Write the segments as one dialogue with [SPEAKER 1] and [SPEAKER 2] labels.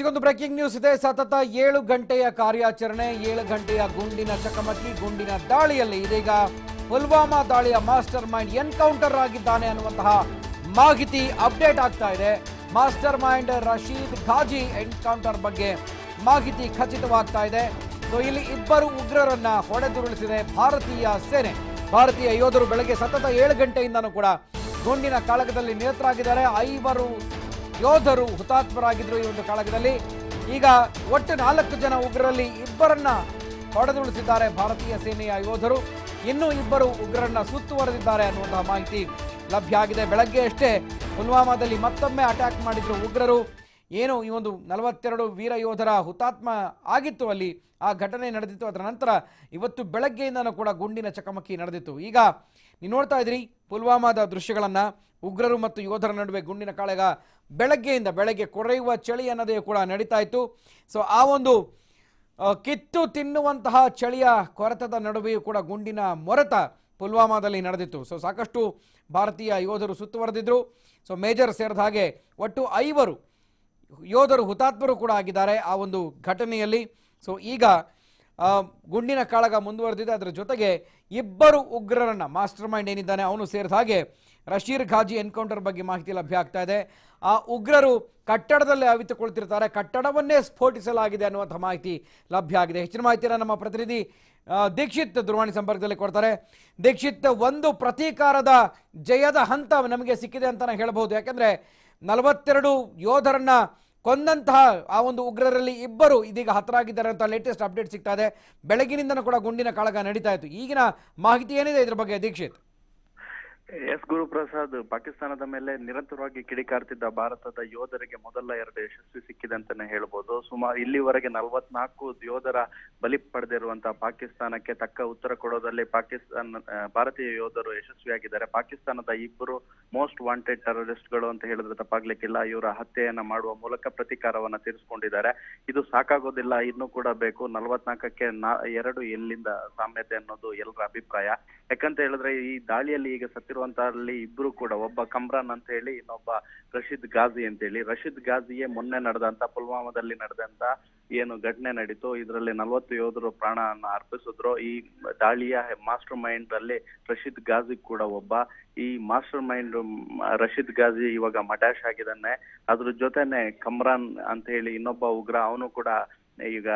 [SPEAKER 1] ಇದೊಂದು breaking news ಇದೆ. ಸತತ ಏಳು ಗಂಟೆಯ ಕಾರ್ಯಾಚರಣೆ, ಏಳು ಗಂಟೆಯ ಗುಂಡಿನ ಚಕಮಕಿ, ಗುಂಡಿನ ದಾಳಿಯಲ್ಲಿ ಇದೀಗ ಪುಲ್ವಾಮಾ ದಾಳಿಯ ಮಾಸ್ಟರ್ ಮೈಂಡ್ ಎನ್ಕೌಂಟರ್ ಆಗಿದ್ದಾನೆ ಅನ್ನುವಂತಹ ಮಾಹಿತಿ ಅಪ್ಡೇಟ್ ಆಗ್ತಾ ಇದೆ. Master mind Rashid Qazi encounter ಬಗ್ಗೆ ಮಾಹಿತಿ ಖಚಿತವಾಗ್ತಾ ಇದೆ. ಸೊ, ಇಲ್ಲಿ ಇಬ್ಬರು ಉಗ್ರರನ್ನ ಹೊಡೆದುರುಳಿಸಿದೆ ಭಾರತೀಯ ಸೇನೆ. ಭಾರತೀಯ ಯೋಧರು ಬೆಳಗ್ಗೆ ಸತತ ಏಳು ಗಂಟೆಯಿಂದನೂ ಕೂಡ ಗುಂಡಿನ ಕಾಳಗದಲ್ಲಿ ನಿರತರಾಗಿದ್ದಾರೆ. ಐವರು ಯೋಧರು ಹುತಾತ್ಮರಾಗಿದ್ದರು ಈ ಒಂದು ಕಾಳಗದಲ್ಲಿ. ಈಗ ಒಟ್ಟು ನಾಲ್ಕು ಜನ ಉಗ್ರರಲ್ಲಿ ಇಬ್ಬರನ್ನ ಹೊಡೆದುಳಿಸಿದ್ದಾರೆ ಭಾರತೀಯ ಸೇನೆಯ ಯೋಧರು. ಇನ್ನೂ ಇಬ್ಬರು ಉಗ್ರರನ್ನ ಸುತ್ತುವರೆದಿದ್ದಾರೆ ಅನ್ನುವಂತಹ ಮಾಹಿತಿ ಲಭ್ಯ ಆಗಿದೆ. ಬೆಳಗ್ಗೆ ಅಷ್ಟೇ ಪುಲ್ವಾಮಾದಲ್ಲಿ ಮತ್ತೊಮ್ಮೆ ಅಟ್ಯಾಕ್ ಮಾಡಿದ್ರು ಉಗ್ರರು. ಏನು, ಈ ಒಂದು ನಲವತ್ತೆರಡು ವೀರ ಯೋಧರ ಹುತಾತ್ಮ ಆಗಿತ್ತು ಅಲ್ಲಿ. ಆ ಘಟನೆ ನಡೆದಿತ್ತು. ಅದರ ನಂತರ ಇವತ್ತು ಬೆಳಗ್ಗೆಯಿಂದನೂ ಕೂಡ ಗುಂಡಿನ ಚಕಮಕಿ ನಡೆದಿತ್ತು. ಈಗ ನೀವು ನೋಡ್ತಾ ಇದ್ರಿ ಪುಲ್ವಾಮಾದ ದೃಶ್ಯಗಳನ್ನು ಉಗ್ರರು ಮತ್ತು ಯೋಧರ ನಡುವೆ ಗುಂಡಿನ ಕಾಳಗ ಬೆಳಗ್ಗೆಯಿಂದ ಬೆಳಗ್ಗೆ ಕೊರೆಯುವ ಚಳಿ ಅನ್ನೋದೇ ಕೂಡ ನಡೀತಾ ಇತ್ತು. ಸೊ ಆ ಒಂದು ಕಿತ್ತು ತಿನ್ನುವಂತಹ ಚಳಿಯ ಕೊರತದ ನಡುವೆಯೂ ಕೂಡ ಗುಂಡಿನ ಮೊರೆತ ಪುಲ್ವಾಮಾದಲ್ಲಿ ನಡೆದಿತ್ತು. ಸೊ ಸಾಕಷ್ಟು ಭಾರತೀಯ ಯೋಧರು ಸುತ್ತುವರೆದಿದ್ರು ಸೊ ಮೇಜರ್ ಸೇರಿದ ಹಾಗೆ ಒಟ್ಟು ಐವರು ಯೋಧರು ಹುತಾತ್ಮರು ಕೂಡ ಆಗಿದ್ದಾರೆ ಆ ಒಂದು ಘಟನೆಯಲ್ಲಿ. ಸೊ ಈಗ ಗುಂಡಿನ ಕಾಳಗ ಮುಂದುವರೆದಿದೆ. ಅದರ ಜೊತೆಗೆ ಇಬ್ಬರು ಉಗ್ರರನ್ನ ಮಾಸ್ಟರ್ ಮೈಂಡ್ ಏನಿದ್ದಾನೆ ಅವನು ಸೇರಿದ ಹಾಗೆ ರಶೀರ್ ಖಾಜಿ ಎನ್ಕೌಂಟರ್ ಬಗ್ಗೆ ಮಾಹಿತಿ ಲಭ್ಯ ಆಗ್ತಾ ಇದೆ. ಆ ಉಗ್ರರು ಕಟ್ಟಡದಲ್ಲಿ ಅವಿತುಕೊಳ್ತಿರ್ತಾರೆ. ಕಟ್ಟಡವನ್ನೇ ಸ್ಫೋಟಿಸಲಾಗಿದೆ ಅನ್ನುವಂಥ ಮಾಹಿತಿ ಲಭ್ಯ ಆಗಿದೆ. ಹೆಚ್ಚಿನ ಮಾಹಿತಿಯನ್ನು ನಮ್ಮ ಪ್ರತಿನಿಧಿ ದೀಕ್ಷಿತ್ ದೂರವಾಣಿ ಸಂಪರ್ಕದಲ್ಲಿ ಕೊಡ್ತಾರೆ. ದೀಕ್ಷಿತ್, ಒಂದು ಪ್ರತೀಕಾರದ ಜಯದ ಹಂತ ನಮಗೆ ಸಿಕ್ಕಿದೆ ಅಂತಲೇ ಹೇಳಬಹುದು. ಯಾಕಂದ್ರೆ ನಲವತ್ತೆರಡು ಯೋಧರನ್ನ ಕೊಂದಂತಹ ಆ ಒಂದು ಉಗ್ರರಲ್ಲಿ ಇಬ್ಬರು ಇದೀಗ ಹತರಾಗಿದ್ದಾರೆ ಅಂತ ಲೇಟೆಸ್ಟ್ ಅಪ್ಡೇಟ್ ಸಿಗ್ತಾ ಇದೆ. ಬೆಳಗಿನಿಂದನೂ ಕೂಡ ಗುಂಡಿನ ಕಾಳಗ ನಡೀತಾ ಇತ್ತು. ಈಗಿನ ಮಾಹಿತಿ ಏನಿದೆ ಇದ್ರ ಬಗ್ಗೆ, ದೀಕ್ಷಿತ್?
[SPEAKER 2] ಎಸ್ ಗುರುಪ್ರಸಾದ್, ಪಾಕಿಸ್ತಾನದ ಮೇಲೆ ನಿರಂತರವಾಗಿ ಕಿಡಿಕಾರ್ತಿದ್ದ ಭಾರತದ ಯೋಧರಿಗೆ ಮೊದಲ ಎರಡು ಯಶಸ್ವಿ ಸಿಕ್ಕಿದೆ ಅಂತಾನೆ ಹೇಳ್ಬೋದು. ಸುಮಾರು ಇಲ್ಲಿವರೆಗೆ ನಲವತ್ನಾಲ್ಕು ಯೋಧರ ಬಲಿ ಪಡೆದಿರುವಂತಹ ಪಾಕಿಸ್ತಾನಕ್ಕೆ ತಕ್ಕ ಉತ್ತರ ಕೊಡೋದಲ್ಲಿ ಪಾಕಿಸ್ತಾನ ಭಾರತೀಯ ಯೋಧರು ಯಶಸ್ವಿಯಾಗಿದ್ದಾರೆ. ಪಾಕಿಸ್ತಾನದ ಇಬ್ಬರು ಮೋಸ್ಟ್ ವಾಂಟೆಡ್ ಟೆರರಿಸ್ಟ್ಗಳು ಅಂತ ಹೇಳಿದ್ರೆ ತಪ್ಪಾಗ್ಲಿಕ್ಕಿಲ್ಲ. ಇವರ ಹತ್ಯೆಯನ್ನ ಮಾಡುವ ಮೂಲಕ ಪ್ರತೀಕಾರವನ್ನ ತೀರಿಸಿಕೊಂಡಿದ್ದಾರೆ. ಇದು ಸಾಕಾಗೋದಿಲ್ಲ, ಇನ್ನೂ ಕೂಡ ಬೇಕು. ನಲವತ್ನಾಲ್ಕಕ್ಕೆ ಎರಡು ಎಲ್ಲಿಂದ ಸಾಮ್ಯತೆ ಅನ್ನೋದು ಎಲ್ಲರ ಅಭಿಪ್ರಾಯ. ಯಾಕಂತ ಹೇಳಿದ್ರೆ ಈ ದಾಳಿಯಲ್ಲಿ ಈಗ ಸತ್ತಿರುವಂತಹಲ್ಲಿ ಇಬ್ರು ಕೂಡ, ಒಬ್ಬ ಕಮ್ರಾನ್ ಅಂತ ಹೇಳಿ, ಇನ್ನೊಬ್ಬ ರಶೀದ್ ಗಾಜಿ ಅಂತ ಹೇಳಿ. ರಶೀದ್ ಗಾಜಿಯೇ ಮೊನ್ನೆ ನಡೆದಂತ, ಪುಲ್ವಾಮಾದಲ್ಲಿ ನಡೆದಂತ ಏನು ಘಟನೆ ನಡೀತು. ಇದರಲ್ಲಿ ನಲವತ್ತು ಯೋಧರು ಪ್ರಾಣವನ್ನ ಅರ್ಪಿಸಿದ್ರು. ಈ ದಾಳಿಯ ಮಾಸ್ಟರ್ ಮೈಂಡ್ ಅಲ್ಲಿ ರಶೀದ್ ಗಾಜಿ ಕೂಡ ಒಬ್ಬ. ಈ ಮಾಸ್ಟರ್ ಮೈಂಡ್ ರಶೀದ್ ಗಾಜಿ ಇವಾಗ ಮಟಾಶ್ ಆಗಿದ್ದಾನೆ. ಅದ್ರ ಜೊತೆನೆ ಕಮ್ರಾನ್ ಅಂತ ಹೇಳಿ ಇನ್ನೊಬ್ಬ ಉಗ್ರ, ಅವನು ಕೂಡ ಈಗ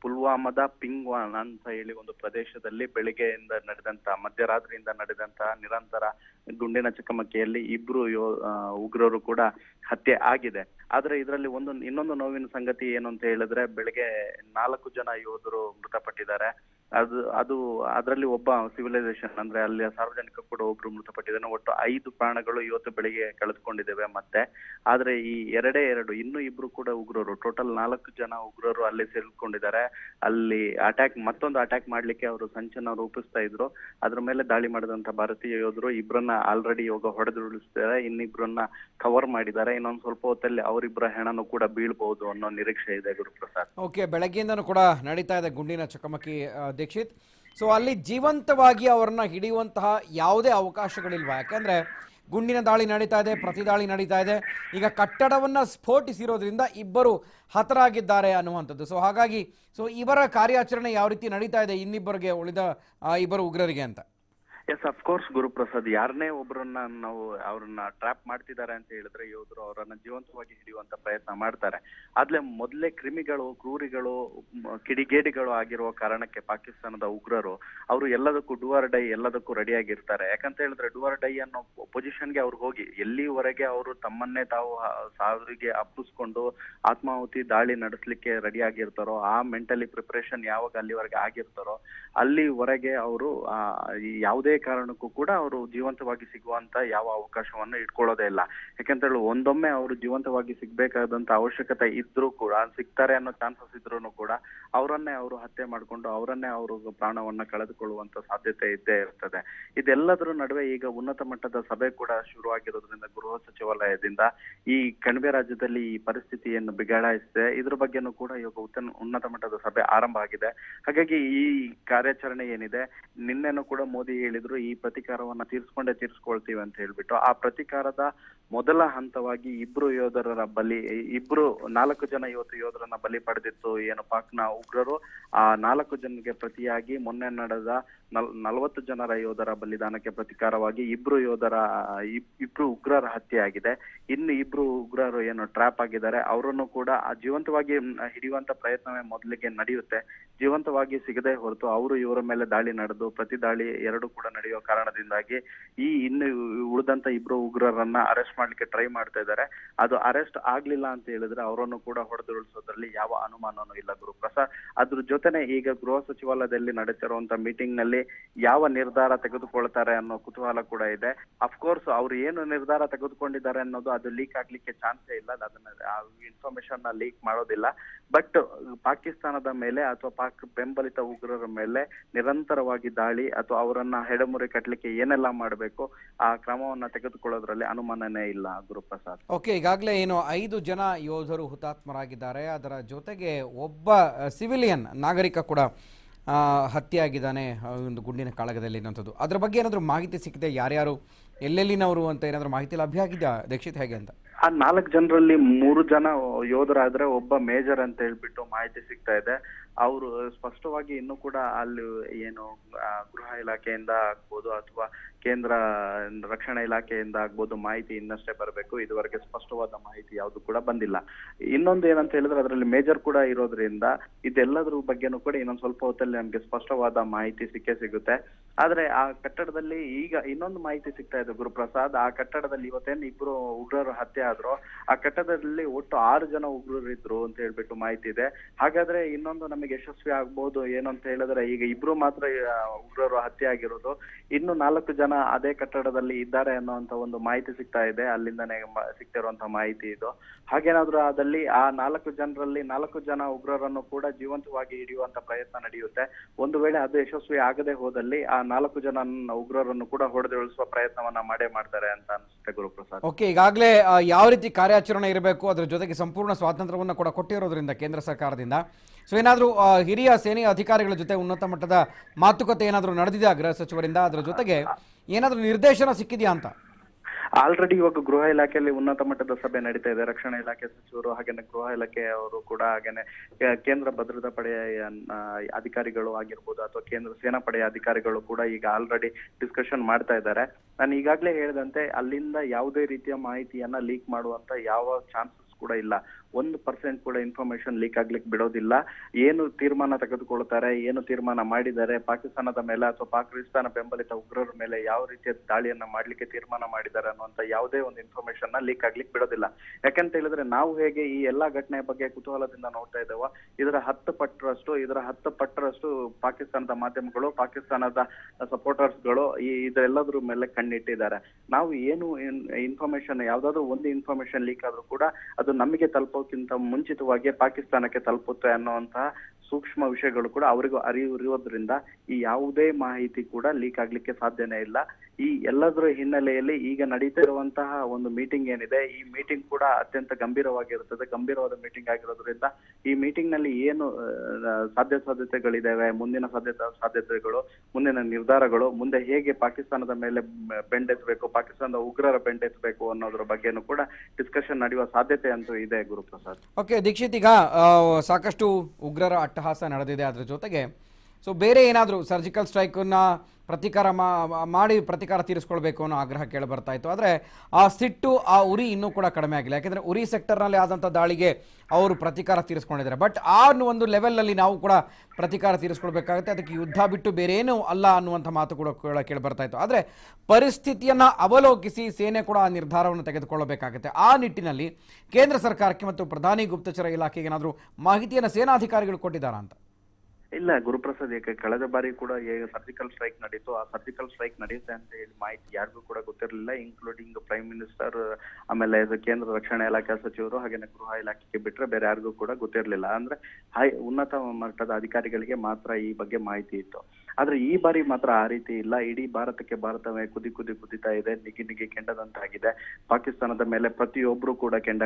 [SPEAKER 2] ಪುಲ್ವಾಮಾದ ಪಿಂಗ್ವಾನ್ ಅಂತ ಹೇಳಿ ಒಂದು ಪ್ರದೇಶದಲ್ಲಿ ಬೆಳಿಗ್ಗೆಯಿಂದ ನಡೆದಂತ, ಮಧ್ಯರಾತ್ರಿಯಿಂದ ನಡೆದಂತಹ ನಿರಂತರ ಗುಂಡಿನ ಚಕಮಕಿಯಲ್ಲಿ ಇಬ್ರು ಉಗ್ರರು ಕೂಡ ಹತ್ಯೆ ಆಗಿದೆ. ಆದ್ರೆ ಇದರಲ್ಲಿ ಒಂದು, ಇನ್ನೊಂದು ನೋವಿನ ಸಂಗತಿ ಏನು ಅಂತ ಹೇಳಿದ್ರೆ, ಬೆಳಿಗ್ಗೆ ನಾಲ್ಕು ಜನ ಯೋಧರು ಮೃತಪಟ್ಟಿದ್ದಾರೆ. ಅದು ಅದು, ಅದರಲ್ಲಿ ಒಬ್ಬ ಸಿವಿಲೈಸೇಷನ್ ಅಂದ್ರೆ ಅಲ್ಲಿ ಸಾರ್ವಜನಿಕ ಕೂಡ ಒಬ್ರು ಮೃತಪಟ್ಟಿದ್ದಾನೆ. ಒಟ್ಟು ಐದು ಪ್ರಾಣಗಳು ಇವತ್ತು ಬೆಳಿಗ್ಗೆ ಕಳೆದುಕೊಂಡಿದ್ದೇವೆ ಮತ್ತೆ. ಆದ್ರೆ ಈ ಎರಡೇ ಎರಡು, ಇನ್ನು ಇಬ್ರು ಕೂಡ ಉಗ್ರರು ಟೋಟಲ್ ನಾಲ್ಕು ಜನ ಉಗ್ರರು ಅಲ್ಲಿ ಸೇರಿಕೊಂಡಿದ್ದಾರೆ. ಅಲ್ಲಿ ಅಟ್ಯಾಕ್ ಮತ್ತೊಂದು ಅಟ್ಯಾಕ್ ಮಾಡ್ಲಿಕ್ಕೆ ಅವರು ಸಂಚನ ರೂಪಿಸ್ತಾ ಇದ್ರು. ಅದ್ರ ಮೇಲೆ ದಾಳಿ ಮಾಡಿದಂತ ಭಾರತೀಯ ಯೋಧರು ಇಬ್ಬರನ್ನ ಆಲ್ರೆಡಿ ಇವಾಗ ಹೊಡೆದುರುಳಿಸ್ತಾರೆ. ಇನ್ನಿಬ್ರನ್ನ ಕವರ್ ಮಾಡಿದ್ದಾರೆ. ಇನ್ನೊಂದು ಸ್ವಲ್ಪ ಹೊತ್ತಲ್ಲಿ ಅವರಿಬ್ಬರ ಹೆಣನು ಕೂಡ ಬೀಳ್ಬಹುದು ಅನ್ನೋ ನಿರೀಕ್ಷೆ ಇದೆ ಗುರುಪ್ರಸಾದ್.
[SPEAKER 1] ಓಕೆ ಬೆಳಗ್ಗೆಯಿಂದ ಕೂಡ ನಡೀತಾ ಇದೆ ಗುಂಡಿನ ಚಕಮಕಿ ದೀಕ್ಷಿತ್. ಸೊ ಅಲ್ಲಿ ಜೀವಂತವಾಗಿ ಅವರನ್ನ ಹಿಡಿಯುವಂತಹ ಯಾವುದೇ ಅವಕಾಶಗಳಿಲ್ವಾ? ಯಾಕಂದ್ರೆ ಗುಂಡಿನ ದಾಳಿ ನಡೀತಾ ಇದೆ, ಪ್ರತಿ ದಾಳಿ ನಡೀತಾ ಇದೆ. ಈಗ ಕಟ್ಟಡವನ್ನ ಸ್ಫೋಟಿಸಿರೋದ್ರಿಂದ ಇಬ್ಬರು ಹತರಾಗಿದ್ದಾರೆ ಅನ್ನುವಂಥದ್ದು. ಸೊ ಹಾಗಾಗಿ ಸೊ ಇವರ ಕಾರ್ಯಾಚರಣೆ ಯಾವ ರೀತಿ ನಡೀತಾ ಇದೆ, ಇನ್ನಿಬ್ಬರಿಗೆ ಉಳಿದ ಇಬ್ಬರು ಉಗ್ರರಿಗೆ ಅಂತ.
[SPEAKER 2] ಎಸ್ ಅಫ್ಕೋರ್ಸ್ ಗುರುಪ್ರಸಾದ್ ಯಾರನ್ನೇ ಒಬ್ಬರನ್ನ ನಾವು ಅವ್ರನ್ನ ಟ್ರ್ಯಾಪ್ ಮಾಡ್ತಿದ್ದಾರೆ ಅಂತ ಹೇಳಿದ್ರೆ ಯೋಧರು ಅವರನ್ನ ಜೀವಂತವಾಗಿ ಹಿಡಿಯುವಂತ ಪ್ರಯತ್ನ ಮಾಡ್ತಾರೆ. ಆದ್ರೆ ಮೊದಲೇ ಕ್ರಿಮಿಗಳು, ಕ್ರೂರಿಗಳು ಕಿಡಿಗೇಡಿಗಳು ಆಗಿರುವ ಕಾರಣಕ್ಕೆ ಪಾಕಿಸ್ತಾನದ ಉಗ್ರರು ಅವರು ಎಲ್ಲದಕ್ಕೂ ಡುವರ್ ಡೈ ಎಲ್ಲದಕ್ಕೂ ರೆಡಿಯಾಗಿರ್ತಾರೆ ಯಾಕಂತ ಹೇಳಿದ್ರೆ ಡುವರ್ ಡೈ ಅನ್ನೋ ಪೊಸಿಷನ್ಗೆ ಅವ್ರು ಹೋಗಿ, ಎಲ್ಲಿವರೆಗೆ ಅವರು ತಮ್ಮನ್ನೇ ತಾವು ಸಾವಿಗೆ ಅಪ್ಪಿಸ್ಕೊಂಡು ಆತ್ಮಾಹುತಿ ದಾಳಿ ನಡೆಸಲಿಕ್ಕೆ ರೆಡಿ ಆಗಿರ್ತಾರೋ, ಆ ಮೆಂಟಲಿ ಪ್ರಿಪರೇಷನ್ ಯಾವಾಗ ಅಲ್ಲಿವರೆಗೆ ಆಗಿರ್ತಾರೋ, ಅಲ್ಲಿವರೆಗೆ ಅವರು ಯಾವುದೇ ಕಾರಣಕ್ಕೂ ಕೂಡ ಅವರು ಜೀವಂತವಾಗಿ ಸಿಗುವಂತ ಯಾವ ಅವಕಾಶವನ್ನ ಇಟ್ಕೊಳ್ಳೋದೇ ಇಲ್ಲ. ಯಾಕಂತ ಹೇಳಿ ಒಂದೊಮ್ಮೆ ಅವರು ಜೀವಂತವಾಗಿ ಸಿಗ್ಬೇಕಾದಂತ ಅವಶ್ಯಕತೆ ಇದ್ರೂ ಕೂಡ, ಸಿಗ್ತಾರೆ ಅನ್ನೋ ಚಾನ್ಸಸ್ ಇದ್ರೂ ಕೂಡ ಅವರನ್ನೇ ಅವರು ಹತ್ಯೆ ಮಾಡ್ಕೊಂಡು ಅವರನ್ನೇ ಅವರು ಪ್ರಾಣವನ್ನ ಕಳೆದುಕೊಳ್ಳುವಂತ ಸಾಧ್ಯತೆ ಇದ್ದೇ ಇರ್ತದೆ. ಇದೆಲ್ಲದರ ನಡುವೆ ಈಗ ಉನ್ನತ ಮಟ್ಟದ ಸಭೆ ಕೂಡ ಶುರುವಾಗಿರೋದ್ರಿಂದ, ಗೃಹ ಸಚಿವಾಲಯದಿಂದ ಈ ಕಣಿವೆ ರಾಜ್ಯದಲ್ಲಿ ಈ ಪರಿಸ್ಥಿತಿಯನ್ನು ಬಿಗಡಾಯಿಸಿದೆ. ಇದ್ರ ಬಗ್ಗೆನೂ ಕೂಡ ಉತ್ತಮ, ಉನ್ನತ ಮಟ್ಟದ ಸಭೆ ಆರಂಭ ಆಗಿದೆ. ಹಾಗಾಗಿ ಈ ಕಾರ್ಯಾಚರಣೆ ಏನಿದೆ, ನಿನ್ನೆನೂ ಕೂಡ ಮೋದಿ ಹೇಳಿದ ಹೇಳಿದ್ರು, ಈ ಪ್ರತಿಕಾರವನ್ನ ತೀರ್ಸ್ಕೊಂಡೇ ತೀರ್ಸ್ಕೊಳ್ತೀವಿ ಅಂತ ಹೇಳ್ಬಿಟ್ಟು, ಆ ಪ್ರತಿಕಾರದ ಮೊದಲ ಹಂತವಾಗಿ ಇಬ್ರು ಯೋಧರ ಬಲಿ, ಇಬ್ರು ನಾಲ್ಕು ಜನ ಇವತ್ತು ಯೋಧರನ್ನ ಬಲಿ ಪಡೆದಿತ್ತು, ಏನು ಪಾಕ್ನ ಉಗ್ರರು, ಆ ನಾಲ್ಕು ಜನಕ್ಕೆ ಪ್ರತಿಯಾಗಿ ಮೊನ್ನೆ ನಡೆದ ನಲ್, ನಲವತ್ತು ಜನರ ಯೋಧರ ಬಲಿದಾನಕ್ಕೆ ಪ್ರತಿಕಾರವಾಗಿ ಇಬ್ರು ಯೋಧರ ಇಬ್- ಇಬ್ರು ಉಗ್ರರ ಹತ್ಯೆ ಆಗಿದೆ ಇನ್ನು ಇಬ್ರು ಉಗ್ರರು ಏನು ಟ್ರ್ಯಾಪ್ ಆಗಿದ್ದಾರೆ, ಅವರನ್ನು ಕೂಡ ಜೀವಂತವಾಗಿ ಹಿಡಿಯುವಂತ ಪ್ರಯತ್ನವೇ ಮೊದಲಿಗೆ ನಡೆಯುತ್ತೆ. ಜೀವಂತವಾಗಿ ಸಿಗದೆ ಹೊರತು ಅವರು ಇವರ ಮೇಲೆ ದಾಳಿ ನಡೆದು, ಪ್ರತಿ ದಾಳಿ ಎರಡು ಕೂಡ ನಡೆಯುವ ಕಾರಣದಿಂದಾಗಿ ಈ ಇನ್ನು ಉಳಿದಂತ ಇಬ್ರು ಉಗ್ರರನ್ನ ಅರೆಸ್ಟ್ ಮಾಡ್ಲಿಕ್ಕೆ ಟ್ರೈ ಮಾಡ್ತಾ ಇದ್ದಾರೆ. ಅದು ಅರೆಸ್ಟ್ ಆಗ್ಲಿಲ್ಲ ಅಂತ ಹೇಳಿದ್ರೆ ಅವರನ್ನು ಕೂಡ ಹೊಡೆದುರುಳಿಸೋದ್ರಲ್ಲಿ ಯಾವ ಅನುಮಾನನೂ ಇಲ್ಲ ಗುರುಪ್ರಸಾದ್. ಅದ್ರ ಜೊತೆನೆ ಈಗ ಗೃಹ ಸಚಿವಾಲಯದಲ್ಲಿ ನಡೆಸಿರುವಂತ ಮೀಟಿಂಗ್ನಲ್ಲಿ ಯಾವ ನಿರ್ಧಾರ ತೆಗೆದುಕೊಳ್ತಾರೆ ಅನ್ನೋ ಕುತೂಹಲ ಕೂಡ ಇದೆ. ಅಫ್ಕೋರ್ಸ್ ಅವ್ರು ಏನು ನಿರ್ಧಾರ ತೆಗೆದುಕೊಂಡಿದ್ದಾರೆ ಅನ್ನೋದು ಅದು ಲೀಕ್ ಆಗ್ಲಿಕ್ಕೆ ಚಾನ್ಸೇ ಇಲ್ಲ. ಅದನ್ನ ಇನ್ಫಾರ್ಮೇಶನ್ನ ಲೀಕ್ ಮಾಡೋದಿಲ್ಲ. ಬಟ್ ಪಾಕಿಸ್ತಾನದ ಮೇಲೆ ಅಥವಾ ಪಾಕ್ ಬೆಂಬಲಿತ ಉಗ್ರರ ಮೇಲೆ ನಿರಂತರವಾಗಿ ದಾಳಿ ಅಥವಾ ಅವರನ್ನ ಹೆಡಮುರಿ ಕಟ್ಟಲಿಕ್ಕೆ ಏನೆಲ್ಲ ಮಾಡಬೇಕು, ಆ ಕ್ರಮವನ್ನ ತೆಗೆದುಕೊಳ್ಳೋದ್ರಲ್ಲಿ ಅನುಮಾನನೇ ಇಲ್ಲ ಗುರುಪ್ರಸಾದ್.
[SPEAKER 1] ಓಕೆ ಈಗಾಗಲೇ ಏನು ಐದು ಜನ ಯೋಧರು ಹುತಾತ್ಮರಾಗಿದ್ದಾರೆ. ಅದರ ಜೊತೆಗೆ ಒಬ್ಬ ಸಿವಿಲಿಯನ್ ನಾಗರಿಕ ಕೂಡ ಆ, ಹತ್ಯೆಯಾಗಿದ್ದಾನೆ ಒಂದು ಗುಂಡಿನ ಕಾಳಗದಲ್ಲಿ ಅನ್ನೋಂಥದ್ದು ಅದ್ರ ಬಗ್ಗೆ ಏನಾದರೂ ಮಾಹಿತಿ ಸಿಕ್ಕಿದೆ ಯಾರ್ಯಾರು ಎಲ್ಲೆಲ್ಲಿನವರು ಅಂತ ಏನಾದರೂ ಮಾಹಿತಿ ಲಭ್ಯ ಆಗಿದ್ಯಾ ದೀಕ್ಷಿತ್ ಹೇಗೆ ಅಂತ?
[SPEAKER 2] ಆ ನಾಲ್ಕು ಜನರಲ್ಲಿ ಮೂರು ಜನ ಯೋಧರಾದ್ರೆ ಒಬ್ಬ ಮೇಜರ್ ಅಂತ ಹೇಳ್ಬಿಟ್ಟು ಮಾಹಿತಿ ಸಿಗ್ತಾ ಇದೆ. ಅವರು ಸ್ಪಷ್ಟವಾಗಿ ಇನ್ನೂ ಕೂಡ ಅಲ್ಲಿ ಏನು ಗೃಹ ಇಲಾಖೆಯಿಂದ ಆಗ್ಬೋದು ಅಥವಾ ಕೇಂದ್ರ ರಕ್ಷಣಾ ಇಲಾಖೆಯಿಂದ ಆಗ್ಬೋದು ಮಾಹಿತಿ ಇನ್ನಷ್ಟೇ ಬರಬೇಕು. ಇದುವರೆಗೆ ಸ್ಪಷ್ಟವಾದ ಮಾಹಿತಿ ಯಾವುದು ಕೂಡ ಬಂದಿಲ್ಲ. ಇನ್ನೊಂದು ಏನಂತ ಹೇಳಿದ್ರೆ ಅದರಲ್ಲಿ ಮೇಜರ್ ಕೂಡ ಇರೋದ್ರಿಂದ ಇದೆಲ್ಲದ್ರ ಬಗ್ಗೆನೂ ಕೂಡ ಇನ್ನೊಂದು ಸ್ವಲ್ಪ ಹೊತ್ತಲ್ಲಿ ನಮ್ಗೆ ಸ್ಪಷ್ಟವಾದ ಮಾಹಿತಿ ಸಿಕ್ಕೇ ಸಿಗುತ್ತೆ. ಆದ್ರೆ ಆ ಕಟ್ಟಡದಲ್ಲಿ ಈಗ ಇನ್ನೊಂದು ಮಾಹಿತಿ ಸಿಗ್ತಾ ಇದೆ ಗುರುಪ್ರಸಾದ್. ಆ ಕಟ್ಟಡದಲ್ಲಿ ಇವತ್ತೇನು ಇಬ್ರು ಉಗ್ರರು ಹತ್ಯೆ ಆದ್ರು ಆ ಕಟ್ಟಡದಲ್ಲಿ ಒಟ್ಟು ಆರು ಜನ ಉಗ್ರರು ಇದ್ರು ಅಂತ ಹೇಳ್ಬಿಟ್ಟು ಮಾಹಿತಿ ಇದೆ. ಹಾಗಾದ್ರೆ ಇನ್ನೊಂದು ನಮಗೆ ಯಶಸ್ವಿ ಆಗ್ಬಹುದು ಏನಂತ ಹೇಳಿದ್ರೆ ಈಗ ಇಬ್ರು ಮಾತ್ರ ಉಗ್ರರು ಹತ್ಯೆ ಆಗಿರೋದು. ಇನ್ನು ನಾಲ್ಕು ಜನ ಅದೇ ಕಟ್ಟಡದಲ್ಲಿ ಇದ್ದಾರೆ ಅನ್ನುವಂತ ಒಂದು ಮಾಹಿತಿ ಸಿಗ್ತಾ ಇದೆ. ಅಲ್ಲಿಂದನೇ ಸಿಗ್ತಿರುವಂತಹ ಸಿಗ್ತಿರುವಂತ ಮಾಹಿತಿ ಇದು. ಹಾಗೇನಾದ್ರೂ ಅದಲ್ಲಿ ಆ ನಾಲ್ಕು ಜನರಲ್ಲಿ ನಾಲ್ಕು ಜನ ಉಗ್ರರನ್ನು ಕೂಡ ಜೀವಂತವಾಗಿ ಹಿಡಿಯುವಂತ ಪ್ರಯತ್ನ ನಡೆಯುತ್ತೆ. ಒಂದು ವೇಳೆ ಅದು ಯಶಸ್ವಿ ಆಗದೆ ಹೋದಲ್ಲಿ ಆ ನಾಲ್ಕು ಜನ ಉಗ್ರರನ್ನು ಕೂಡ ಹೊಡೆದುಳಿಸುವ ಪ್ರಯತ್ನವನ್ನ ಮಾಡೇ ಮಾಡ್ತಾರೆ ಅಂತ ಅನ್ಸುತ್ತೆ ಗುರುಪ್ರಸಾದ್.
[SPEAKER 1] ಓಕೆ ಈಗಾಗಲೇ ಯಾವ ರೀತಿ ಕಾರ್ಯಾಚರಣೆ ಇರಬೇಕು ಅದರ ಜೊತೆಗೆ ಸಂಪೂರ್ಣ ಸ್ವಾತಂತ್ರ್ಯವನ್ನು ಕೂಡ ಕೊಟ್ಟಿರೋದ್ರಿಂದ ಕೇಂದ್ರ ಸರ್ಕಾರದಿಂದ. ಸೊ ಏನಾದರೂ ಹಿರಿಯ ಸೇನೆಯ ಅಧಿಕಾರಿಗಳ ಜೊತೆ ಉನ್ನತ ಮಟ್ಟದ ಮಾತುಕತೆ ಏನಾದರೂ ನಡೆದಿದೆ ಗೃಹ ಸಚಿವರಿಂದ? ಅದರ ಜೊತೆಗೆ ಏನಾದರೂ ನಿರ್ದೇಶನ ಸಿಕ್ಕಿದೆಯಾ ಅಂತ?
[SPEAKER 2] ಆಲ್ರೆಡಿ ಇವಾಗ ಗೃಹ ಇಲಾಖೆಯಲ್ಲಿ ಉನ್ನತ ಮಟ್ಟದ ಸಭೆ ನಡೀತಾ ಇದೆ. ರಕ್ಷಣಾ ಇಲಾಖೆ ಸಚಿವರು ಹಾಗೇನೆ ಗೃಹ ಇಲಾಖೆಯವರು ಕೂಡ ಹಾಗೇನೆ ಕೇಂದ್ರ ಭದ್ರತಾ ಪಡೆಯ ಅಧಿಕಾರಿಗಳು ಆಗಿರ್ಬೋದು ಅಥವಾ ಕೇಂದ್ರ ಸೇನಾ ಪಡೆಯ ಅಧಿಕಾರಿಗಳು ಕೂಡ ಈಗ ಆಲ್ರೆಡಿ ಡಿಸ್ಕಷನ್ ಮಾಡ್ತಾ ಇದ್ದಾರೆ. ನಾನು ಈಗಾಗಲೇ ಹೇಳಿದಂತೆ ಅಲ್ಲಿಂದ ಯಾವುದೇ ರೀತಿಯ ಮಾಹಿತಿಯನ್ನ ಲೀಕ್ ಮಾಡುವಂತ ಯಾವ ಚಾನ್ಸಸ್ ಕೂಡ ಇಲ್ಲ. ಒಂದು ಪರ್ಸೆಂಟ್ ಕೂಡ ಇನ್ಫಾರ್ಮೇಶನ್ ಲೀಕ್ ಆಗ್ಲಿಕ್ಕೆ ಬಿಡೋದಿಲ್ಲ. ಏನು ತೀರ್ಮಾನ ತೆಗೆದುಕೊಳ್ತಾರೆ, ಏನು ತೀರ್ಮಾನ ಮಾಡಿದ್ದಾರೆ, ಪಾಕಿಸ್ತಾನದ ಮೇಲೆ ಅಥವಾ ಪಾಕಿಸ್ತಾನ ಬೆಂಬಲಿತ ಉಗ್ರರ ಮೇಲೆ ಯಾವ ರೀತಿಯ ದಾಳಿಯನ್ನ ಮಾಡ್ಲಿಕ್ಕೆ ತೀರ್ಮಾನ ಮಾಡಿದ್ದಾರೆ ಅನ್ನುವಂತ ಯಾವುದೇ ಒಂದು ಇನ್ಫಾರ್ಮೇಶನ್ನ ಲೀಕ್ ಆಗ್ಲಿಕ್ಕೆ ಬಿಡೋದಿಲ್ಲ. ಯಾಕಂತ ಹೇಳಿದ್ರೆ ನಾವು ಹೇಗೆ ಈ ಎಲ್ಲಾ ಘಟನೆ ಬಗ್ಗೆ ಕುತೂಹಲದಿಂದ ನೋಡ್ತಾ ಇದ್ದೇವೋ, ಇದರ ಹತ್ತು ಪಟ್ಟರಷ್ಟು, ಇದರ ಹತ್ತು ಪಟ್ಟರಷ್ಟು ಪಾಕಿಸ್ತಾನದ ಮಾಧ್ಯಮಗಳು, ಪಾಕಿಸ್ತಾನದ ಸಪೋರ್ಟರ್ಸ್ಗಳು ಈ ಇದೆಲ್ಲದ್ರ ಮೇಲೆ ಕಣ್ಣಿಟ್ಟಿದ್ದಾರೆ. ನಾವು ಏನು ಇನ್ಫಾರ್ಮೇಶನ್ ಯಾವ್ದಾದ್ರು ಒಂದು ಇನ್ಫಾರ್ಮೇಶನ್ ಲೀಕ್ ಆದ್ರೂ ಕೂಡ ಅದು ನಮಗೆ ತಲುಪೋಕ್ಕಿಂತ ಮುಂಚಿತವಾಗಿ ಪಾಕಿಸ್ತಾನಕ್ಕೆ ತಲುಪುತ್ತೆ ಅನ್ನುವಂತಹ ಸೂಕ್ಷ್ಮ ವಿಷಯಗಳು ಕೂಡ ಅವರಿಗೂ ಅರಿವಿರುವುದರಿಂದ ಈ ಯಾವುದೇ ಮಾಹಿತಿ ಕೂಡ ಲೀಕ್ ಆಗ್ಲಿಕ್ಕೆ ಸಾಧ್ಯನೇ ಇಲ್ಲ. ಈ ಎಲ್ಲದರ ಹಿನ್ನೆಲೆಯಲ್ಲಿ ಈಗ ನಡೀತಿರುವಂತಹ ಒಂದು ಮೀಟಿಂಗ್ ಏನಿದೆ, ಈ ಮೀಟಿಂಗ್ ಕೂಡ ಅತ್ಯಂತ ಗಂಭೀರವಾಗಿರುತ್ತದೆ. ಗಂಭೀರವಾದ ಮೀಟಿಂಗ್ ಆಗಿರೋದ್ರಿಂದ ಈ ಮೀಟಿಂಗ್ನಲ್ಲಿ ಏನು ಸಾಧ್ಯ ಸಾಧ್ಯತೆಗಳಿದಾವೆ ಮುಂದಿನ ಸಾಧ್ಯತೆ, ಸಾಧ್ಯತೆಗಳು, ಮುಂದಿನ ನಿರ್ಧಾರಗಳು, ಮುಂದೆ ಹೇಗೆ ಪಾಕಿಸ್ತಾನದ ಮೇಲೆ ಬೆಂಡೆತ್ತಬೇಕು ಪಾಕಿಸ್ತಾನದ ಉಗ್ರರ ಬೆಂಡೆತ್ತಬೇಕು ಅನ್ನೋದ್ರ ಬಗ್ಗೆನೂ ಕೂಡ ಡಿಸ್ಕಷನ್ ನಡೆಯುವ ಸಾಧ್ಯತೆ ಅಂತೂ ಇದೆ ಗುರುಪ್ರಸಾದ್.
[SPEAKER 1] ಓಕೆ ದೀಕ್ಷಿತ್ ಈಗ ಸಾಕಷ್ಟು ಉಗ್ರರ ಅಟ್ಟಹಾಸ ನಡೆದಿದೆ ಅದರ ಜೊತೆಗೆ. ಸೊ ಬೇರೆ ಏನಾದರೂ ಸರ್ಜಿಕಲ್ ಸ್ಟ್ರೈಕನ್ನ ಪ್ರತೀಕಾರ ಮಾಡಿ ಪ್ರತಿಕಾರ ತೀರಿಸ್ಕೊಳ್ಬೇಕು ಅನ್ನೋ ಆಗ್ರಹ ಕೇಳಿ ಬರ್ತಾ ಇತ್ತು. ಆದರೆ ಆ ಸಿಟ್ಟು, ಆ ಉರಿ ಇನ್ನೂ ಕೂಡ ಕಡಿಮೆ ಆಗಿಲ್ಲ. ಯಾಕೆಂದರೆ ಉರಿ ಸೆಕ್ಟರ್ನಲ್ಲಿ ಆದಂಥ ದಾಳಿಗೆ ಅವರು ಪ್ರತೀಕಾರ ತೀರಿಸ್ಕೊಂಡಿದ್ದಾರೆ. ಬಟ್ ಆ ಒಂದು ಲೆವೆಲ್ನಲ್ಲಿ ನಾವು ಕೂಡ ಪ್ರತಿಕಾರ ತೀರಿಸ್ಕೊಳ್ಬೇಕಾಗುತ್ತೆ. ಅದಕ್ಕೆ ಯುದ್ಧ ಬಿಟ್ಟು ಬೇರೇನೂ ಅಲ್ಲ ಅನ್ನುವಂಥ ಮಾತು ಕೂಡ ಕೂಡ ಕೇಳಿ ಬರ್ತಾ ಇತ್ತು. ಆದರೆ ಪರಿಸ್ಥಿತಿಯನ್ನು ಅವಲೋಕಿಸಿ ಸೇನೆ ಕೂಡ ಆ ನಿರ್ಧಾರವನ್ನು ತೆಗೆದುಕೊಳ್ಳಬೇಕಾಗುತ್ತೆ. ಆ ನಿಟ್ಟಿನಲ್ಲಿ ಕೇಂದ್ರ ಸರ್ಕಾರಕ್ಕೆ ಮತ್ತು ಪ್ರಧಾನಿ ಗುಪ್ತಚರ ಇಲಾಖೆಗೆ ಏನಾದರೂ ಮಾಹಿತಿಯನ್ನು ಸೇನಾಧಿಕಾರಿಗಳು ಕೊಟ್ಟಿದ್ದಾರಾ ಅಂತ?
[SPEAKER 2] ಇಲ್ಲ, ಗುರುಪ್ರಸಾದ್ ಏಕೆ ಕಳೆದ ಬಾರಿ ಕೂಡ ಸರ್ಜಿಕಲ್ ಸ್ಟ್ರೈಕ್ ನಡೀತು. ಆ ಸರ್ಜಿಕಲ್ ಸ್ಟ್ರೈಕ್ ನಡೆಯುತ್ತೆ ಅಂತ ಹೇಳಿ ಮಾಹಿತಿ ಯಾರಿಗೂ ಕೂಡ ಗೊತ್ತಿರಲಿಲ್ಲ ಇನ್ಕ್ಲೂಡಿಂಗ್ ಪ್ರೈಮ್ ಮಿನಿಸ್ಟರ್ ಆಮೇಲೆ ಕೇಂದ್ರ ರಕ್ಷಣಾ ಇಲಾಖೆ ಸಚಿವರು ಹಾಗೇನೆ ಗೃಹ ಇಲಾಖೆಗೆ ಬಿಟ್ರೆ ಬೇರೆ ಯಾರಿಗೂ ಕೂಡ ಗೊತ್ತಿರಲಿಲ್ಲ. ಅಂದ್ರೆ ಹೈ, ಉನ್ನತ ಮಟ್ಟದ ಅಧಿಕಾರಿಗಳಿಗೆ ಮಾತ್ರ ಈ ಬಗ್ಗೆ ಮಾಹಿತಿ ಇತ್ತು. ಆದ್ರೆ ಈ ಬಾರಿ ಮಾತ್ರ ಆ ರೀತಿ ಇಲ್ಲ. ಇಡೀ ಭಾರತಕ್ಕೆ ಭಾರತವೇ ಕುದಿ ಕುದಿ ಕುದಿತಾ ಇದೆ, ನಿಗಿ ನಿಗಿ ಕೆಂಡದಂತಾಗಿದೆ. ಪಾಕಿಸ್ತಾನದ ಮೇಲೆ ಪ್ರತಿಯೊಬ್ರು ಕೂಡ ಕೆಂಡ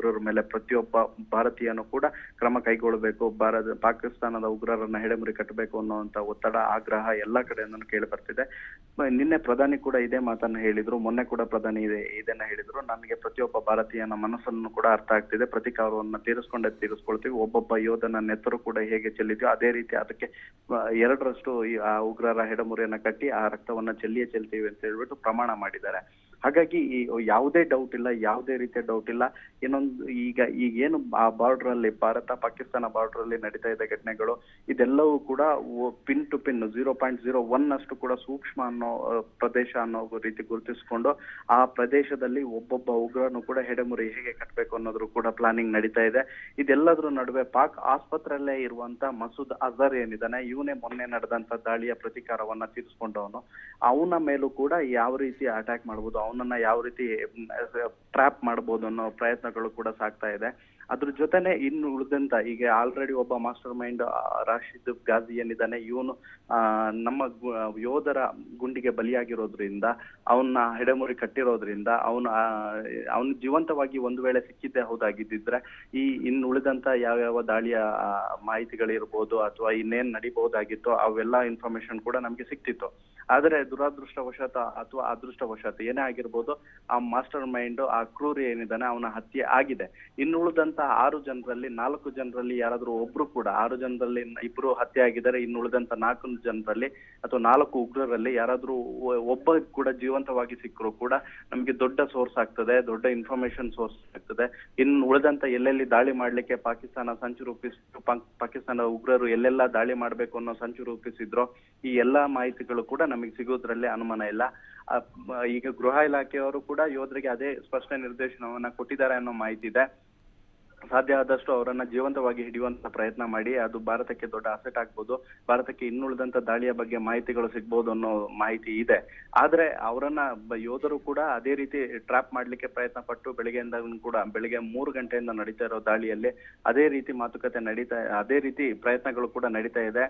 [SPEAKER 2] ಉಗ್ರರ ಮೇಲೆ ಪ್ರತಿಯೊಬ್ಬ ಭಾರತೀಯನು ಕೂಡ ಕ್ರಮ ಕೈಗೊಳ್ಳಬೇಕು. ಭಾರತ, ಪಾಕಿಸ್ತಾನದ ಉಗ್ರರನ್ನ ಹೆಡೆಮುರಿ ಕಟ್ಟಬೇಕು ಅನ್ನುವಂತ ಒತ್ತಡ, ಆಗ್ರಹ ಎಲ್ಲಾ ಕಡೆಯಿಂದಲೂ ಕೇಳಿ ಬರ್ತಿದೆ. ನಿನ್ನೆ ಪ್ರಧಾನಿ ಕೂಡ ಇದೇ ಮಾತನ್ನ ಹೇಳಿದ್ರು. ಮೊನ್ನೆ ಕೂಡ ಪ್ರಧಾನಿ ಇದೆ ಇದನ್ನ ಹೇಳಿದ್ರು. ನಮಗೆ ಪ್ರತಿಯೊಬ್ಬ ಭಾರತೀಯನ ಮನಸ್ಸನ್ನು ಕೂಡ ಅರ್ಥ ಆಗ್ತಿದೆ. ಪ್ರತಿಕಾರವನ್ನ ತೀರಿಸ್ಕೊಂಡೇ ತೀರಿಸ್ಕೊಳ್ತೀವಿ. ಒಬ್ಬೊಬ್ಬ ಯೋಧನ ನೆತ್ತರು ಕೂಡ ಹೇಗೆ ಚೆಲ್ಲಿದ್ಯೋ ಅದೇ ರೀತಿ ಅದಕ್ಕೆ ಎರಡರಷ್ಟು ಆ ಉಗ್ರರ ಹೆಡಮುರಿಯನ್ನ ಕಟ್ಟಿ ಆ ರಕ್ತವನ್ನ ಚೆಲ್ಲಿಯೇ ಚೆಲ್ತೀವಿ ಅಂತ ಹೇಳ್ಬಿಟ್ಟು ಪ್ರಮಾಣ ಮಾಡಿದ್ದಾರೆ. ಹಾಗಾಗಿ ಯಾವುದೇ ಡೌಟ್ ಇಲ್ಲ, ಯಾವುದೇ ರೀತಿಯ ಡೌಟ್ ಇಲ್ಲ. ಇನ್ನೊಂದು ಈಗ ಈಗ ಏನು ಆ ಬಾರ್ಡರ್ ಅಲ್ಲಿ ಭಾರತ, ಪಾಕಿಸ್ತಾನ ಬಾರ್ಡರ್ ಅಲ್ಲಿ ನಡೀತಾ ಇದೆ ಘಟನೆಗಳು. ಇದೆಲ್ಲವೂ ಕೂಡ pin to pin zero point zero one ಅಷ್ಟು ಕೂಡ ಸೂಕ್ಷ್ಮ ಅನ್ನೋ ಪ್ರದೇಶ ಅನ್ನೋ ರೀತಿ ಗುರುತಿಸಿಕೊಂಡು ಆ ಪ್ರದೇಶದಲ್ಲಿ ಒಬ್ಬೊಬ್ಬ ಉಗ್ರನು ಕೂಡ ಹೆಡೆಮುರಿ ಹೇಗೆ ಕಟ್ಟಬೇಕು ಅನ್ನೋದ್ರು ಕೂಡ ಪ್ಲಾನಿಂಗ್ ನಡೀತಾ ಇದೆ. ಇದೆಲ್ಲದ್ರ ನಡುವೆ ಪಾಕ್ ಆಸ್ಪತ್ರೆಯಲ್ಲೇ ಇರುವಂತ ಮಸೂದ್ ಅಜರ್ ಏನಿದ್ದಾನೆ, ಇವನೇ ಮೊನ್ನೆ ನಡೆದಂತ ದಾಳಿಯ ಪ್ರತೀಕಾರವನ್ನ ತೀರಿಸಿಕೊಂಡವನು. ಅವನ ಮೇಲೂ ಕೂಡ ಯಾವ ರೀತಿ ಅಟ್ಯಾಕ್ ಮಾಡ್ಬೋದು ಅವನನ್ನ ಯಾವ ರೀತಿ ಟ್ರ್ಯಾಪ್ ಮಾಡ್ಬೋದು ಅನ್ನೋ ಪ್ರಯತ್ನಗಳು ಕೂಡ ಸಾಗ್ತಾ ಇದೆ. ಅದ್ರ ಜೊತೆನೆ ಇನ್ನು ಉಳಿದಂತ, ಈಗ ಆಲ್ರೆಡಿ ಒಬ್ಬ ಮಾಸ್ಟರ್ ಮೈಂಡ್ ರಾಶಿದ್ ಗಾಜಿ ಏನಿದ್ದಾನೆ, ಇವನು ನಮ್ಮ ಯೋಧರ ಗುಂಡಿಗೆ ಬಲಿಯಾಗಿರೋದ್ರಿಂದ, ಅವನ್ನ ಹೆಡೆಮುರಿ ಕಟ್ಟಿರೋದ್ರಿಂದ, ಅವನು ಅವನು ಜೀವಂತವಾಗಿ ಒಂದು ವೇಳೆ ಸಿಕ್ಕಿದ್ದೇ ಹೌದಾಗಿದ್ದಿದ್ರೆ, ಈ ಇನ್ನು ಉಳಿದಂತ ಯಾವ್ಯಾವ ದಾಳಿಯ ಮಾಹಿತಿಗಳಿರ್ಬೋದು ಅಥವಾ ಇನ್ನೇನ್ ನಡಿಬಹುದಾಗಿತ್ತು, ಅವೆಲ್ಲ ಇನ್ಫಾರ್ಮೇಶನ್ ಕೂಡ ನಮ್ಗೆ ಸಿಕ್ತಿತ್ತು. ಆದ್ರೆ ದುರಾದೃಷ್ಟವಶಾತ ಅಥವಾ ಅದೃಷ್ಟವಶಾತ ಏನೇ ಆಗಿರ್ಬೋದು, ಆ ಮಾಸ್ಟರ್ ಮೈಂಡ್, ಆ ಕ್ರೂರಿ ಏನಿದ್ದಾನೆ ಅವನ ಹತ್ಯೆ ಆಗಿದೆ. ಇನ್ನುಳಿದಂತ ಆರು ಜನರಲ್ಲಿ, ನಾಲ್ಕು ಜನರಲ್ಲಿ ಯಾರಾದ್ರೂ ಒಬ್ರು ಕೂಡ, ಆರು ಜನರಲ್ಲಿ ಇಬ್ರು ಹತ್ಯೆ ಆಗಿದ್ದಾರೆ ಇನ್ನು ಉಳಿದಂತ ನಾಲ್ಕು ಜನರಲ್ಲಿ ಅಥವಾ ನಾಲ್ಕು ಉಗ್ರರಲ್ಲಿ ಯಾರಾದ್ರೂ ಒಬ್ಬ ಕೂಡ ಜೀವಂತವಾಗಿ ಸಿಕ್ಕರೂ ಕೂಡ ನಮಗೆ ದೊಡ್ಡ ಸೋರ್ಸ್ ಆಗ್ತದೆ, ದೊಡ್ಡ ಇನ್ಫಾರ್ಮೇಶನ್ ಸೋರ್ಸ್ ಆಗ್ತದೆ. ಇನ್ನು ಉಳಿದಂತ ಎಲ್ಲೆಲ್ಲಿ ದಾಳಿ ಮಾಡ್ಲಿಕ್ಕೆ ಪಾಕಿಸ್ತಾನ ಸಂಚು ರೂಪಿಸ್ ಪಾಕಿಸ್ತಾನ ಉಗ್ರರು ಎಲ್ಲೆಲ್ಲ ದಾಳಿ ಮಾಡ್ಬೇಕು ಅನ್ನೋ ಸಂಚು ರೂಪಿಸಿದ್ರು ಈ ಎಲ್ಲಾ ಮಾಹಿತಿಗಳು ಕೂಡ ನಮಗೆ ಸಿಗೋದ್ರಲ್ಲಿ ಅನುಮಾನ ಇಲ್ಲ. ಈಗ ಗೃಹ ಇಲಾಖೆಯವರು ಕೂಡ ಯೋಧರಿಗೆ ಅದೇ ಸ್ಪಷ್ಟ ನಿರ್ದೇಶನವನ್ನ ಕೊಟ್ಟಿದ್ದಾರೆ ಅನ್ನೋ ಮಾಹಿತಿ ಇದೆ. ಸಾಧ್ಯ ಆದಷ್ಟು ಅವರನ್ನ ಜೀವಂತವಾಗಿ ಹಿಡಿಯುವಂತ ಪ್ರಯತ್ನ ಮಾಡಿ, ಅದು ಭಾರತಕ್ಕೆ ದೊಡ್ಡ ಅಸೆಟ್ ಆಗ್ಬೋದು, ಭಾರತಕ್ಕೆ ಇನ್ನುಳಿದಂತ ದಾಳಿಯ ಬಗ್ಗೆ ಮಾಹಿತಿಗಳು ಸಿಗ್ಬೋದು ಅನ್ನೋ ಮಾಹಿತಿ ಇದೆ. ಆದ್ರೆ ಅವರನ್ನ ಯೋಧರು ಕೂಡ ಅದೇ ರೀತಿ ಟ್ರ್ಯಾಪ್ ಮಾಡ್ಲಿಕ್ಕೆ ಪ್ರಯತ್ನ ಪಟ್ಟು ಬೆಳಿಗ್ಗೆಯಿಂದ ಕೂಡ, ಬೆಳಿಗ್ಗೆ ಮೂರು ಗಂಟೆಯಿಂದ ನಡೀತಾ ಇರೋ ದಾಳಿಯಲ್ಲಿ ಅದೇ ರೀತಿ ಮಾತುಕತೆ ನಡೀತಾ, ಅದೇ ರೀತಿ ಪ್ರಯತ್ನಗಳು ಕೂಡ ನಡೀತಾ ಇದೆ.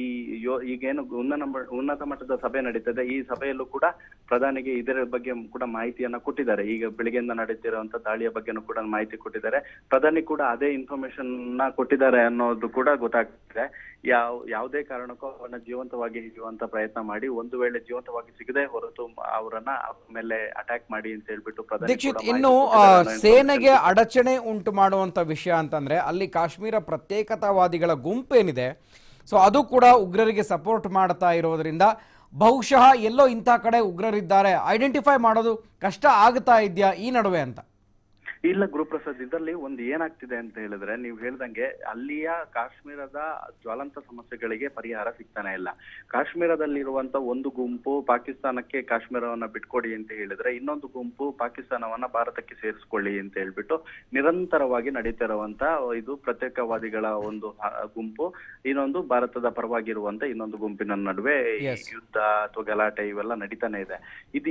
[SPEAKER 2] ಈ ಯೋ ಈಗೇನು ಉನ್ನತ ಉನ್ನತ ಮಟ್ಟದ ಸಭೆ ನಡೀತದೆ. ಈ ಸಭೆಯಲ್ಲೂ ಕೂಡ ಪ್ರಧಾನಿಗೆ ಇದರ ಬಗ್ಗೆ ಕೂಡ ಮಾಹಿತಿಯನ್ನ ಕೊಟ್ಟಿದ್ದಾರೆ. ಈಗ ಬೆಳಿಗ್ಗೆಯಿಂದ ನಡೀತಿರುವಂತ ದಾಳಿಯ ಬಗ್ಗೆನೂ ಕೂಡ ಮಾಹಿತಿ ಕೊಟ್ಟಿದ್ದಾರೆ. ಪ್ರಧಾನಿ ಕೂಡ ಅದೇ ಇನ್ಫಾರ್ಮೇಶನ್ನ ಕೊಟ್ಟಿದ್ದಾರೆ ಅನ್ನೋದು ಕೂಡ ಗೊತ್ತಾಗ್ತಿದೆ. ಯಾವ ಯಾವುದೇ ಕಾರಣಕ್ಕೂ ಅವರನ್ನ ಜೀವಂತವಾಗಿ ಹಿಡಿಯುವಂತ ಪ್ರಯತ್ನ ಮಾಡಿ ಒಂದು ವೇಳೆ ಜೀವಂತವಾಗಿ ಸಿಗದೆ ಹೊರತು ಅವರನ್ನ ಅವ್ರ ಮೇಲೆ ಅಟ್ಯಾಕ್ ಮಾಡಿ ಅಂತ ಹೇಳ್ಬಿಟ್ಟು ಪ್ರಧಾನಿ
[SPEAKER 1] ಇನ್ನು ಸೇನೆಗೆ ಅಡಚಣೆ ಉಂಟು ಮಾಡುವಂತ ವಿಷಯ ಅಂತಂದ್ರೆ ಅಲ್ಲಿ ಕಾಶ್ಮೀರ ಪ್ರತ್ಯೇಕತಾವಾದಿಗಳ ಗುಂಪೇನಿದೆ. ಸೊ ಅದು ಕೂಡ ಉಗ್ರರಿಗೆ ಸಪೋರ್ಟ್ ಮಾಡ್ತಾ ಇರೋದರಿಂದ ಬಹುಶಃ ಎಲ್ಲೋ ಇಂಥ ಕಡೆ ಉಗ್ರರಿದ್ದಾರೆ. ಐಡೆಂಟಿಫೈ ಮಾಡೋದು ಕಷ್ಟ ಆಗ್ತಾ ಇದೆಯಾ ಈ ನಡುವೆ ಅಂತ?
[SPEAKER 2] ಇಲ್ಲ ಗುರುಪ್ರಸಾದ್ ಇದರಲ್ಲಿ ಒಂದು ಏನಾಗ್ತಿದೆ ಅಂತ ಹೇಳಿದ್ರೆ ನೀವು ಹೇಳ್ದಂಗೆ ಅಲ್ಲಿಯ ಕಾಶ್ಮೀರದ ಜ್ವಲಂತ ಸಮಸ್ಯೆಗಳಿಗೆ ಪರಿಹಾರ ಸಿಗ್ತಾನೆ ಇಲ್ಲ. ಕಾಶ್ಮೀರದಲ್ಲಿರುವಂತ ಒಂದು ಗುಂಪು ಪಾಕಿಸ್ತಾನಕ್ಕೆ ಕಾಶ್ಮೀರವನ್ನ ಬಿಟ್ಕೊಡಿ ಅಂತ ಹೇಳಿದ್ರೆ ಇನ್ನೊಂದು ಗುಂಪು ಪಾಕಿಸ್ತಾನವನ್ನ ಭಾರತಕ್ಕೆ ಸೇರಿಸ್ಕೊಳ್ಳಿ ಅಂತ ಹೇಳ್ಬಿಟ್ಟು ನಿರಂತರವಾಗಿ ನಡೀತಿರುವಂತ ಇದು ಪ್ರತ್ಯೇಕವಾದಿಗಳ ಒಂದು ಗುಂಪು. ಇನ್ನೊಂದು ಭಾರತದ ಪರವಾಗಿರುವಂತ ಇನ್ನೊಂದು ಗುಂಪಿನ ನಡುವೆ ಯುದ್ಧ ಅಥವಾ ಗಲಾಟೆ ಇವೆಲ್ಲ ನಡೀತಾನೆ ಇದೆ. ಇದು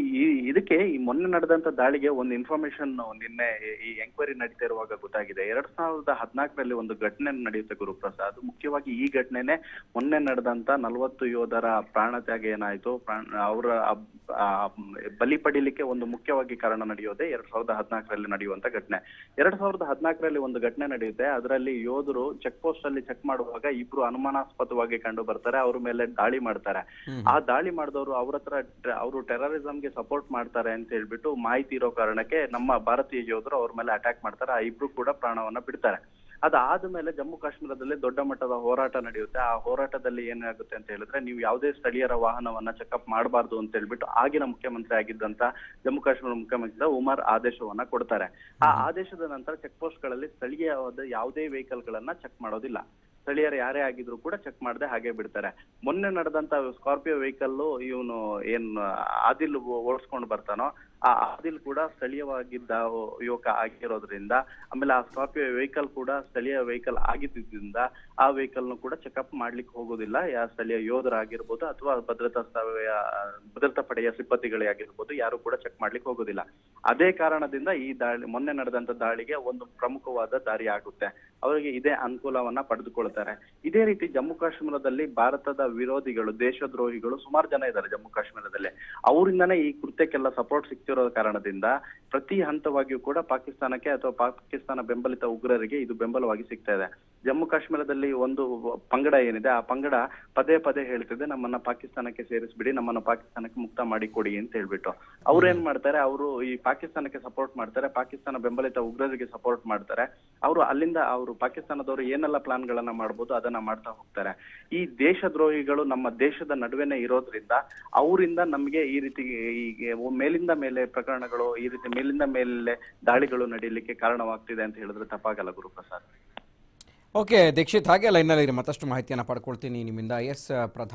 [SPEAKER 2] ಇದಕ್ಕೆ ಈ ಮೊನ್ನೆ ನಡೆದಂತ ದಾಳಿಗೆ ಒಂದು ಇನ್ಫಾರ್ಮೇಶನ್ ನಿನ್ನೆ ಈ ಎಂಕ್ವೈರಿ ನಡೀತಾ ಇರುವಾಗ ಗೊತ್ತಾಗಿದೆ. ಎರಡ್ ಸಾವಿರದ ಹದಿನಾಲ್ಕರಲ್ಲಿ ಒಂದು ಘಟನೆ ನಡೆಯುತ್ತೆ ಗುರುಪ್ರಸಾದ್. ಮುಖ್ಯವಾಗಿ ಈ ಘಟನೆನೆ ಮೊನ್ನೆ ನಡೆದಂತ ನಲವತ್ತು ಯೋಧರ ಪ್ರಾಣ ತ್ಯಾಗ ಏನಾಯ್ತು? ಪ್ರಾಣ ಅವರ ಬಲಿ ಪಡಿಲಿಕ್ಕೆ ಒಂದು ಮುಖ್ಯವಾಗಿ ಕಾರಣ ನಡೆಯೋದೇ ಎರಡ್ ಸಾವಿರದ ಹದಿನಾಲ್ಕರಲ್ಲಿ ನಡೆಯುವಂತ ಘಟನೆ. ಎರಡ್ ಸಾವಿರದ ಹದಿನಾಲ್ಕರಲ್ಲಿ ಒಂದು ಘಟನೆ ನಡೆಯುತ್ತೆ. ಅದರಲ್ಲಿ ಯೋಧರು ಚೆಕ್ ಪೋಸ್ಟ್ ಅಲ್ಲಿ ಚೆಕ್ ಮಾಡುವಾಗ ಇಬ್ರು ಅನುಮಾನಾಸ್ಪದವಾಗಿ ಕಂಡು ಬರ್ತಾರೆ. ಅವ್ರ ಮೇಲೆ ದಾಳಿ ಮಾಡ್ತಾರೆ. ಆ ದಾಳಿ ಮಾಡಿದವರು ಅವ್ರ ಹತ್ರ ಅವರು ಟೆರರಿಸಂಗೆ ಸಪೋರ್ಟ್ ಮಾಡ್ತಾರೆ ಅಂತ ಹೇಳ್ಬಿಟ್ಟು ಮಾಹಿತಿ ಇರೋ ಕಾರಣಕ್ಕೆ ನಮ್ಮ ಭಾರತೀಯ ಯೋಧರು ಅವ್ರ ಮೇಲೆ ಅಟ್ಯಾಕ್ ಮಾಡ್ತಾರೆ ಆ ಇಬ್ರು ಕೂಡ ಪ್ರಾಣವನ್ನ ಬಿಡ್ತಾರೆ. ಅದಾದ್ಮೇಲೆ ಜಮ್ಮು ಕಾಶ್ಮೀರದಲ್ಲಿ ದೊಡ್ಡ ಮಟ್ಟದ ಹೋರಾಟ ನಡೆಯುತ್ತೆ. ಆ ಹೋರಾಟದಲ್ಲಿ ಏನಾಗುತ್ತೆ ಅಂತ ಹೇಳಿದ್ರೆ ನೀವು ಯಾವುದೇ ಸ್ಥಳೀಯರ ವಾಹನವನ್ನ ಚೆಕಪ್ ಮಾಡಬಾರ್ದು ಅಂತ ಹೇಳ್ಬಿಟ್ಟು ಆಗಿನ ಮುಖ್ಯಮಂತ್ರಿ ಆಗಿದ್ದಂತ ಜಮ್ಮು ಕಾಶ್ಮೀರ ಮುಖ್ಯಮಂತ್ರಿ ಉಮರ್ ಆದೇಶವನ್ನ ಕೊಡ್ತಾರೆ. ಆ ಆದೇಶದ ನಂತರ ಚೆಕ್ ಪೋಸ್ಟ್ಗಳಲ್ಲಿ ಸ್ಥಳೀಯವಾದ ಯಾವುದೇ ವೆಹಿಕಲ್ ಗಳನ್ನ ಚೆಕ್ ಮಾಡೋದಿಲ್ಲ. ಸ್ಥಳೀಯರು ಯಾರೇ ಆಗಿದ್ರು ಕೂಡ ಚೆಕ್ ಮಾಡದೆ ಹಾಗೆ ಬಿಡ್ತಾರೆ. ಮೊನ್ನೆ ನಡೆದಂತ ಸ್ಕಾರ್ಪಿಯೋ ವೆಹಿಕಲ್ ಇವನು ಏನ್ ಆದಿಲ್ ಓಡಿಸ್ಕೊಂಡು ಬರ್ತಾನೋ ಆ ಆದಿಲ್ ಕೂಡ ಸ್ಥಳೀಯವಾಗಿದ್ದ ಯುವಕ ಆಗಿರೋದ್ರಿಂದ, ಆಮೇಲೆ ಆ ಸ್ಕಾರ್ಪಿಯೋ ವೆಹಿಕಲ್ ಕೂಡ ಸ್ಥಳೀಯ ವೆಹಿಕಲ್ ಆಗಿದ್ದರಿಂದ ಆ ವೆಹಿಕಲ್ ಕೂಡ ಚೆಕಪ್ ಮಾಡ್ಲಿಕ್ಕೆ ಹೋಗೋದಿಲ್ಲ. ಯಾ ಸ್ಥಳೀಯ ಯೋಧರಾಗಿರ್ಬೋದು ಅಥವಾ ಭದ್ರತಾ ಭದ್ರತಾ ಪಡೆಯ ಸಿಬ್ಬಂದಿಗಳೇ ಆಗಿರ್ಬೋದು, ಯಾರು ಕೂಡ ಚೆಕ್ ಮಾಡ್ಲಿಕ್ಕೆ ಹೋಗೋದಿಲ್ಲ. ಅದೇ ಕಾರಣದಿಂದ ಈ ದಾಳಿ, ಮೊನ್ನೆ ನಡೆದಂತ ದಾಳಿಗೆ ಒಂದು ಪ್ರಮುಖವಾದ ದಾರಿ ಆಗುತ್ತೆ. ಅವರಿಗೆ ಇದೇ ಅನುಕೂಲವನ್ನ ಪಡೆದುಕೊಳ್ತಾರೆ. ಇದೇ ರೀತಿ ಜಮ್ಮು ಕಾಶ್ಮೀರದಲ್ಲಿ ಭಾರತದ ವಿರೋಧಿಗಳು, ದೇಶದ್ರೋಹಿಗಳು ಸುಮಾರು ಜನ ಇದ್ದಾರೆ ಜಮ್ಮು ಕಾಶ್ಮೀರದಲ್ಲಿ. ಅವರಿಂದನೇ ಈ ಕೃತ್ಯಕ್ಕೆಲ್ಲ ಸಪೋರ್ಟ್ ಕಾರಣದಿಂದ ಪ್ರತಿ ಹಂತವಾಗಿಯೂ ಕೂಡ ಪಾಕಿಸ್ತಾನಕ್ಕೆ ಅಥವಾ ಪಾಕಿಸ್ತಾನ ಬೆಂಬಲಿತ ಉಗ್ರರಿಗೆ ಇದು ಬೆಂಬಲವಾಗಿ ಸಿಗ್ತಾ ಇದೆ. ಜಮ್ಮು ಕಾಶ್ಮೀರದಲ್ಲಿ ಒಂದು ಪಂಗಡ ಏನಿದೆ ಆ ಪಂಗಡ ಪದೇ ಪದೇ ಹೇಳ್ತಿದೆ ನಮ್ಮನ್ನ ಪಾಕಿಸ್ತಾನಕ್ಕೆ ಸೇರಿಸ್ಬಿಡಿ ನಮ್ಮನ್ನ ಪಾಕಿಸ್ತಾನಕ್ಕೆ ಮುಕ್ತ ಮಾಡಿ ಕೊಡಿ ಅಂತ ಹೇಳ್ಬಿಟ್ಟು. ಅವ್ರು ಏನ್ ಮಾಡ್ತಾರೆ ಅವರು ಈ ಪಾಕಿಸ್ತಾನಕ್ಕೆ ಸಪೋರ್ಟ್ ಮಾಡ್ತಾರೆ ಪಾಕಿಸ್ತಾನ ಬೆಂಬಲಿತ ಉಗ್ರರಿಗೆ ಸಪೋರ್ಟ್ ಮಾಡ್ತಾರೆ. ಅವರು ಅಲ್ಲಿಂದ ಅವರು ಪಾಕಿಸ್ತಾನದವರು ಏನೆಲ್ಲ ಪ್ಲಾನ್ ಗಳನ್ನ ಮಾಡ್ಬೋದು ಅದನ್ನ ಮಾಡ್ತಾ ಹೋಗ್ತಾರೆ. ಈ ದೇಶದ್ರೋಹಿಗಳು ನಮ್ಮ ದೇಶದ ನಡುವೆನೆ ಇರೋದ್ರಿಂದ ಅವರಿಂದ ನಮಗೆ ಈ ರೀತಿ ಈ ಮೇಲಿಂದ ಮೇಲೆ ಪ್ರಕರಣಗಳು ಈ ರೀತಿ ಮೇಲಿಂದ ಮೇಲೆ ದಾಳಿಗಳು ನಡೀಲಿಕ್ಕೆ ಕಾರಣವಾಗ್ತಿದೆ ಅಂತ ಹೇಳಿದ್ರೆ ತಪ್ಪಾಗಲ್ಲ ಗುರುಪ್ರಸಾದ್.
[SPEAKER 1] ಓಕೆ ದೀಕ್ಷಿತ್ ಹಾಗೆ ಲೈನಲ್ಲಿ ಮತ್ತಷ್ಟು ಮಾಹಿತಿಯನ್ನು ಪಡ್ಕೊಳ್ತೀನಿ ನಿಮ್ಮಿಂದ. ಎಸ್ ಪ್ರಧಾನ